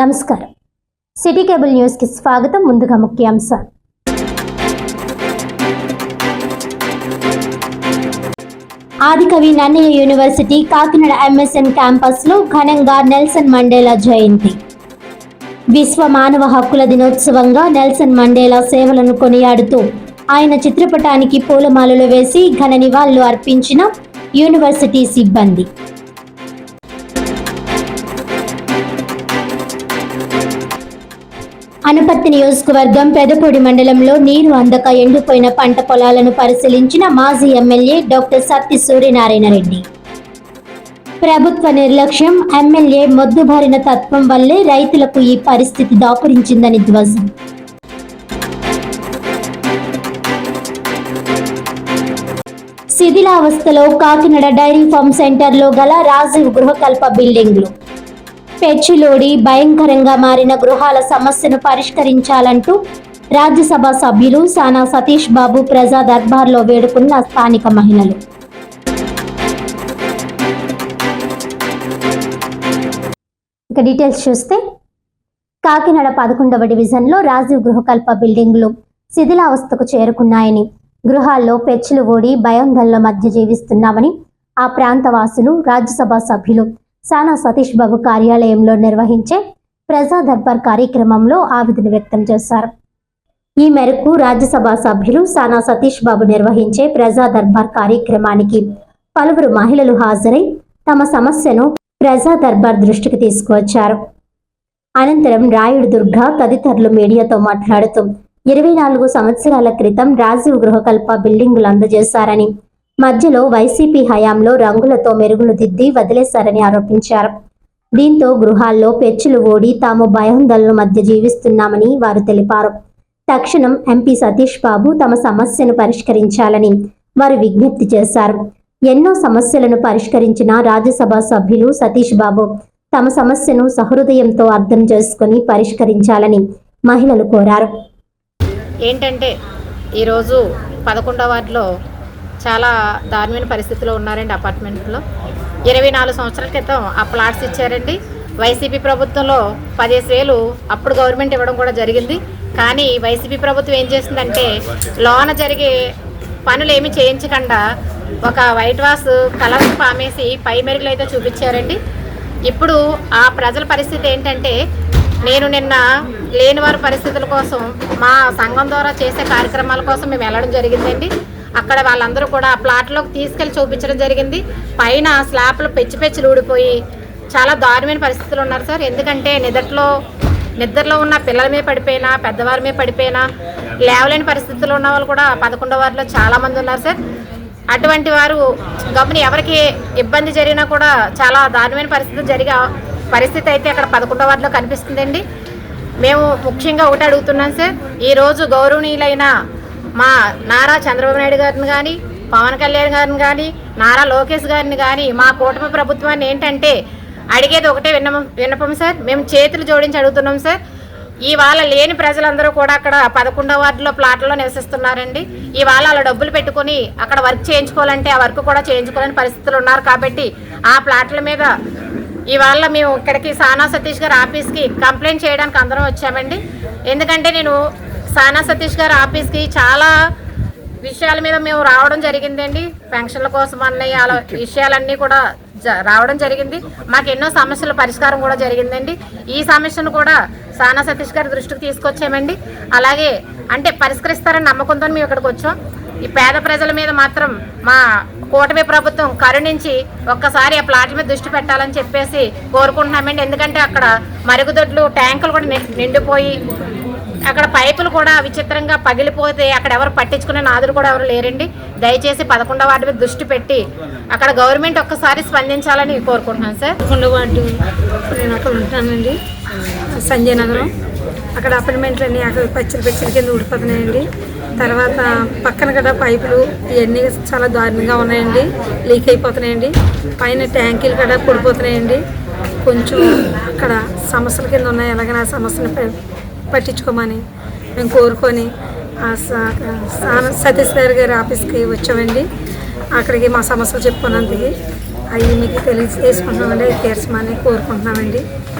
నమస్కారం. City cable న్యూస్కి స్వాగతం. ముందుగా ముఖ్యాంశాలు. ఆదికవి నన్నయ్య యూనివర్సిటీ కాకినాడ ఎంఎస్ఎన్ క్యాంపస్లో ఘనంగా నెల్సన్ మండేలా జయంతి. విశ్వ మానవ హక్కుల దినోత్సవంగా నెల్సన్ మండేలా సేవలను కొనియాడుతూ ఆయన చిత్రపటానికి పూలమాలలు వేసి ఘన నివాళులు అర్పించిన యూనివర్సిటీ సిబ్బంది. అనపర్తి నియోజకవర్గం పెదపూడి మండలంలో నీరు అందక ఎండిపోయిన పంట పొలాలను పరిశీలించిన మాజీ ఎమ్మెల్యే డాక్టర్ సత్తి సూర్యనారాయణ రెడ్డి. ప్రభుత్వ నిర్లక్ష్యం ఎమ్మెల్యే మొద్దుబారిన తత్వం వల్లే రైతులకు ఈ పరిస్థితి దాపురించిందని ధ్వజం. శిథిలావస్థలో కాకినాడ డైరీ ఫార్మ్ సెంటర్లో గల రాజీవ్ గృహకల్ప బిల్డింగ్లు. పెచ్చులోడి భయంకరంగా మారిన గృహాల సమస్యను పరిష్కరించాలంటూ రాజ్యసభ సభ్యులు సానా సతీష్ బాబు ప్రజా దర్బార్లో వేడుకున్న స్థానిక మహిళలు. ఇక డీటెయిల్స్ చూస్తే కాకినాడ పదకొండవ డివిజన్లో రాజీవ్ గృహకల్ప బిల్డింగ్లు శిథిలావస్థకు చేరుకున్నాయని గృహాల్లో పెచ్చులు ఓడి భయాందోళన మధ్య జీవిస్తున్నామని ఆ ప్రాంత వాసులు రాజ్యసభ సభ్యులు సానా సతీష్ బాబు కార్యాలయంలో నిర్వహించే ప్రజా దర్బార్ కార్యక్రమంలో ఆవేదన వ్యక్తం చేశారు. ఈ మేరకు రాజ్యసభ సభ్యులు సానా సతీష్ బాబు నిర్వహించే ప్రజా దర్బార్ కార్యక్రమానికి పలువురు మహిళలు హాజరై తమ సమస్యను ప్రజా దర్బార్ దృష్టికి తీసుకువచ్చారు. అనంతరం రాయుడు దుర్గా తదితరులు మీడియాతో మాట్లాడుతూ ఇరవై నాలుగు సంవత్సరాల క్రితం రాజీవ్ గృహకల్ప బిల్డింగులు అందజేశారని మధ్యలో వైసీపీ హయాంలో రంగులతో మెరుగులు దిద్ది వదిలేశారని ఆరోపించారు. దీంతో గృహాల్లో పెచ్చులు ఓడి తాము భయాందోళన మధ్య జీవిస్తున్నామని వారు తెలిపారు. తక్షణం ఎంపీ సతీష్ బాబు తమ సమస్యను పరిష్కరించాలని వారు విజ్ఞప్తి చేశారు. ఎన్నో సమస్యలను పరిష్కరించిన రాజ్యసభ సభ్యులు సతీష్ బాబు తమ సమస్యను సహృదయంతో అర్థం చేసుకుని పరిష్కరించాలని మహిళలు కోరారు. ఏంటంటే ఈరోజు పదకొండవ వార్డులో చాలా దారుణమైన పరిస్థితిలో ఉన్నారండి అపార్ట్మెంట్లో. ఇరవై నాలుగు సంవత్సరాల క్రితం ఆ ప్లాట్స్ ఇచ్చారండి. వైసీపీ ప్రభుత్వంలో పదిహేను వేలు అప్పుడు గవర్నమెంట్ ఇవ్వడం కూడా జరిగింది. కానీ వైసీపీ ప్రభుత్వం ఏం చేసిందంటే లోన జరిగే పనులు ఏమి చేయించకుండా ఒక వైట్ వాష్ కలర్ పామేసి పై మెరుగులు అయితే చూపించారండి. ఇప్పుడు ఆ ప్రజల పరిస్థితి ఏంటంటే నేను నిన్న లేని వారి పరిస్థితుల కోసం మా సంఘం ద్వారా చేసే కార్యక్రమాల కోసం మేము వెళ్ళడం జరిగిందండి. అక్కడ వాళ్ళందరూ కూడా ఆ ప్లాట్లోకి తీసుకెళ్ళి చూపించడం జరిగింది. పైన స్లాబ్లు పెచ్చి పెచ్చులు ఊడిపోయి చాలా దారుణమైన పరిస్థితులు ఉన్నారు సార్. ఎందుకంటే నిదట్లో నిద్రలో ఉన్న పిల్లల మీద పడిపోయినా పెద్దవారి మీద పడిపోయినా లేవలేని పరిస్థితుల్లో ఉన్న వాళ్ళు కూడా పదకొండో వారిలో చాలామంది ఉన్నారు సార్. అటువంటి వారు గమని ఎవరికి ఇబ్బంది జరిగినా కూడా చాలా దారుణమైన పరిస్థితి జరిగే పరిస్థితి అయితే అక్కడ పదకొండో వారిలో కనిపిస్తుందండి. మేము ముఖ్యంగా ఒకటి అడుగుతున్నాం సార్. ఈరోజు గౌరవనీయులైన మా నారా చంద్రబాబు నాయుడు గారిని కానీ పవన్ కళ్యాణ్ గారిని కానీ నారా లోకేష్ గారిని కానీ మా కూటమి ప్రభుత్వాన్ని ఏంటంటే అడిగేది ఒకటే విన్నపం విన్నపం సార్. మేము చేతులు జోడించి అడుగుతున్నాం సార్. ఇవాళ లేని ప్రజలందరూ కూడా అక్కడ పదకొండవ వార్డులో ప్లాట్లలో నివసిస్తున్నారండి. ఇవాళ అలా డబ్బులు పెట్టుకొని అక్కడ వర్క్ చేయించుకోవాలంటే ఆ వర్క్ కూడా చేయించుకోలేని పరిస్థితులు ఉన్నారు కాబట్టి ఆ ప్లాట్ల మీద ఇవాళ మేము ఇక్కడికి సానా సతీష్ గారి ఆఫీస్కి కంప్లైంట్ చేయడానికి అందరం వచ్చామండి. ఎందుకంటే నేను సానా సతీష్ గారి ఆఫీస్కి చాలా విషయాల మీద మేము రావడం జరిగిందండి. పెన్షన్ల కోసం అన్నయ్య అలా విషయాలన్నీ కూడా రావడం జరిగింది. మాకు ఎన్నో సమస్యల పరిష్కారం కూడా జరిగిందండి. ఈ సమస్యను కూడా సానా సతీష్ గారి దృష్టికి తీసుకొచ్చామండి. అలాగే అంటే పరిష్కరిస్తారని నమ్మకంతో మేము ఇక్కడికి వచ్చాం. ఈ పేద ప్రజల మీద మాత్రం మా కూటమి ప్రభుత్వం కరుణించి ఒక్కసారి ఆ ప్లాట్ల మీద దృష్టి పెట్టాలని చెప్పేసి కోరుకుంటున్నామండి. ఎందుకంటే అక్కడ మరుగుదొడ్లు ట్యాంకులు కూడా నిండిపోయి అక్కడ పైపులు కూడా విచిత్రంగా పగిలిపోతే అక్కడ ఎవరు పట్టించుకునే నాదులు కూడా ఎవరు లేరండి. దయచేసి పదకొండవ వార్డు మీద దృష్టి పెట్టి అక్కడ గవర్నమెంట్ ఒక్కసారి స్పందించాలని కోరుకుంటున్నాను సార్. పదకొండవ వార్డు నేను అక్కడ ఉంటానండి. సంజయ్ నగరం అక్కడ అపార్ట్మెంట్లు అన్నీ అక్కడ పచ్చడి పచ్చడి కింద ఊడిపోతున్నాయండి. తర్వాత పక్కన కూడా పైపులు ఇవన్నీ చాలా దారుణంగా ఉన్నాయండి. లీక్ అయిపోతున్నాయండి. పైన ట్యాంకీలు కూడా పడిపోతున్నాయండి కొంచెం అక్కడ సమస్యల కింద ఉన్నాయి. ఎలాగైనా సమస్యను పట్టించుకోమని మేము కోరుకొని ఆ సతీష్ గారి గారి ఆఫీస్కి వచ్చామండి. అక్కడికి మా సమస్యలు చెప్పుకున్నందుకు అవి మీకు తెలియజేసుకుంటున్నామండి తీర్చమని కోరుకుంటున్నామండి.